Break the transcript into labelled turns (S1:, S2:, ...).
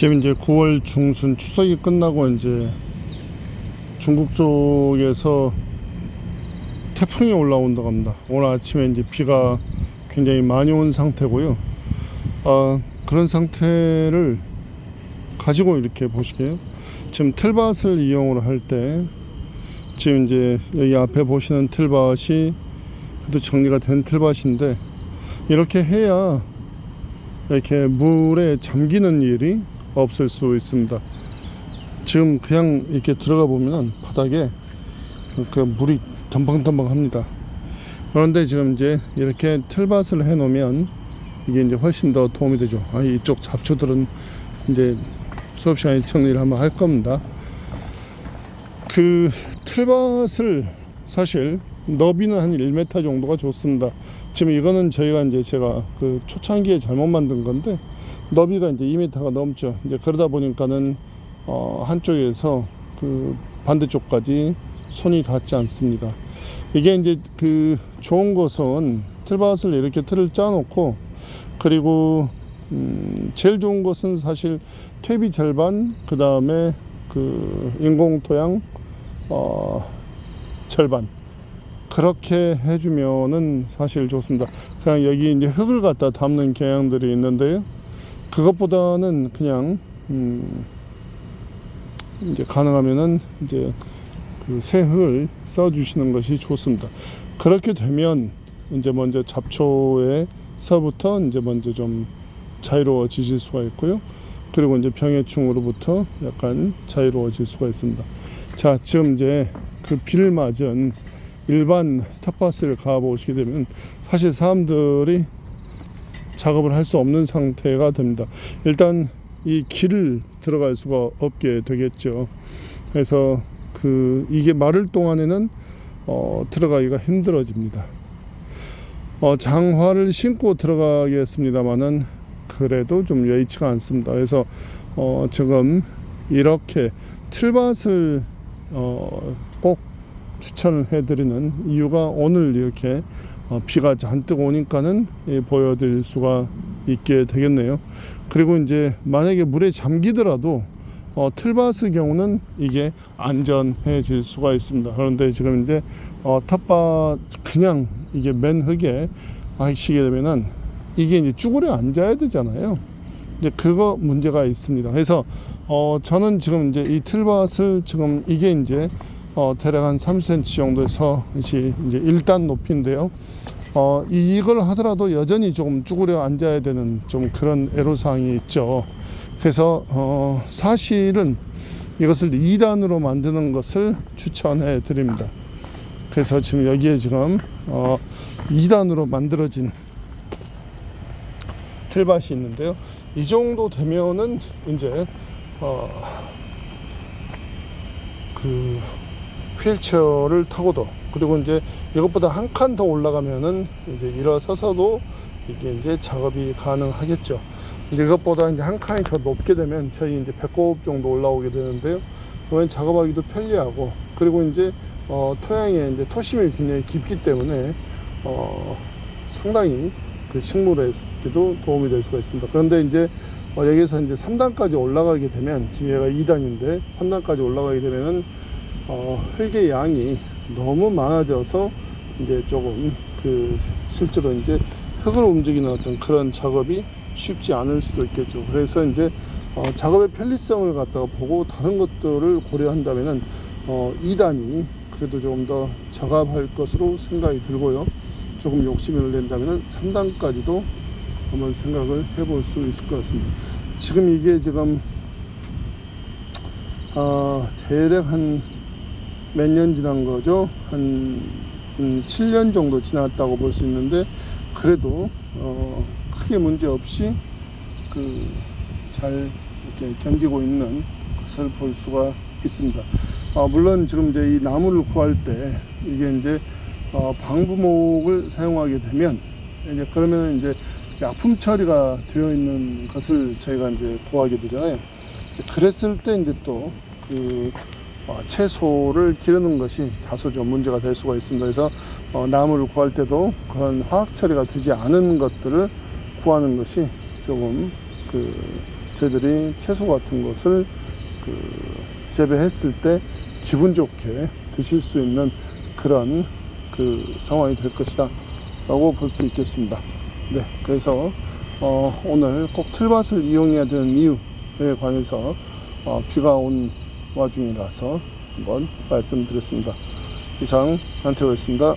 S1: 지금 이제 9월 중순 추석이 끝나고 이제 중국 쪽에서 태풍이 올라온다고 합니다. 오늘 아침에 이제 비가 굉장히 많이 온 상태고요. 아, 그런 상태를 가지고 이렇게 보시게요. 지금 틀밭을 이용을 할 때 지금 이제 여기 앞에 보시는 틀밭이 그래도 정리가 된 틀밭인데 이렇게 해야 이렇게 물에 잠기는 일이 없을 수 있습니다. 지금 그냥 이렇게 들어가 보면 바닥에 그 물이 덤벙덤벙합니다. 그런데 지금 이제 이렇게 틀밭을 해 놓으면 이게 이제 훨씬 더 도움이 되죠. 아, 이쪽 잡초들은 이제 수업 시간에 정리를 한번 할 겁니다. 그 틀밭을 사실 너비는 한 1m 정도가 좋습니다. 지금 이거는 저희가 이제 제가 그 초창기에 잘못 만든 건데 너비가 이제 2m가 넘죠. 이제 그러다 보니까는 어 한쪽에서 그 반대쪽까지 손이 닿지 않습니다. 이게 이제 그 좋은 것은 틀밭을 이렇게 틀을 짜놓고 그리고 음 제일 좋은 것은 사실 퇴비 절반 그 다음에 그 인공 토양 어 절반 그렇게 해주면은 사실 좋습니다. 그냥 여기 이제 흙을 갖다 담는 경향들이 있는데요. 그것보다는 그냥 음 이제 가능하면은 이제 그 새 흙을 써 주시는 것이 좋습니다. 그렇게 되면 이제 먼저 잡초에서부터 이제 먼저 좀 자유로워지실 수가 있고요. 그리고 이제 병해충으로부터 약간 자유로워질 수가 있습니다. 자, 지금 이제 그 비를 맞은 일반 텃밭을 가보시게 되면 사실 사람들이 작업을 할 수 없는 상태가 됩니다. 일단 이 길을 들어갈 수가 없게 되겠죠. 그래서 그 이게 마를 동안에는 어, 들어가기가 힘들어집니다. 어, 장화를 신고 들어가겠습니다만은 그래도 좀 여의치가 않습니다. 그래서 어, 지금 이렇게 틀밭을 어, 꼭 추천을 해드리는 이유가 오늘 이렇게 어, 비가 잔뜩 오니까는 예, 보여드릴 수가 있게 되겠네요. 그리고 이제 만약에 물에 잠기더라도 어, 틀밭의 경우는 이게 안전해질 수가 있습니다. 그런데 지금 이제 어, 텃밭 그냥 이게 맨 흙에 하시게 되면은 이게 이제 쭈그려 앉아야 되잖아요. 이제 그거 문제가 있습니다. 그래서 어, 저는 지금 이제 이 틀밭을 지금 이게 이제 어, 대략 한 3cm 정도에서 이제 1단 높이인데요. 어, 이- 이걸 하더라도 여전히 조금 쭈그려 앉아야 되는 좀 그런 애로사항이 있죠. 그래서 어, 사실은 이것을 2단으로 만드는 것을 추천해 드립니다. 그래서 지금 여기에 지금 어, 2단으로 만들어진 틀밭이 있는데요. 이 정도 되면은 이제 어, 그 휠체어를 타고도 그리고 이제 이것보다 한 칸 더 올라가면은 이제 일어서서도 이게 이제 작업이 가능하겠죠. 이제 이것보다 이제 한 칸이 더 높게 되면 저희 이제 배꼽 정도 올라오게 되는데요. 그러면 작업하기도 편리하고 그리고 이제 어, 토양에 이제 토심이 굉장히 깊기 때문에 어, 상당히 그 식물에도 도움이 될 수가 있습니다. 그런데 이제 어, 여기서 이제 3단까지 올라가게 되면 지금 얘가 2단인데 3단까지 올라가게 되면은 어, 흙의 양이 너무 많아져서 이제 조금 그 실제로 이제 흙을 움직이는 어떤 그런 작업이 쉽지 않을 수도 있겠죠. 그래서 이제 어, 작업의 편리성을 갖다가 보고 다른 것들을 고려한다면은 어, 2단이 그래도 조금 더 적합할 것으로 생각이 들고요. 조금 욕심을 낸다면은 3단까지도 한번 생각을 해볼 수 있을 것 같습니다. 지금 이게 지금 어, 대략 한 몇 년 지난 거죠? 한, 음, 7년 정도 지났다고 볼 수 있는데 그래도 어, 크게 문제 없이 그 잘 이렇게 견디고 있는 것을 볼 수가 있습니다. 어, 물론 지금 이제 이 나무를 구할 때 이게 이제 어, 방부목을 사용하게 되면 이제 그러면 이제 약품 처리가 되어 있는 것을 저희가 이제 구하게 되잖아요. 그랬을 때 이제 또그 어, 채소를 기르는 것이 다소 좀 문제가 될 수가 있습니다. 그래서 어, 나무를 구할 때도 그런 화학 처리가 되지 않은 것들을 구하는 것이 조금 그 저희들이 채소 같은 것을 그 재배했을 때 기분 좋게 드실 수 있는 그런 그 상황이 될 것이다 라고 볼 수 있겠습니다. 네, 그래서 어, 오늘 꼭 틀밭을 이용해야 되는 이유에 관해서 어, 비가 온 와중이라서 한번 말씀드렸습니다. 이상 한태호였습니다.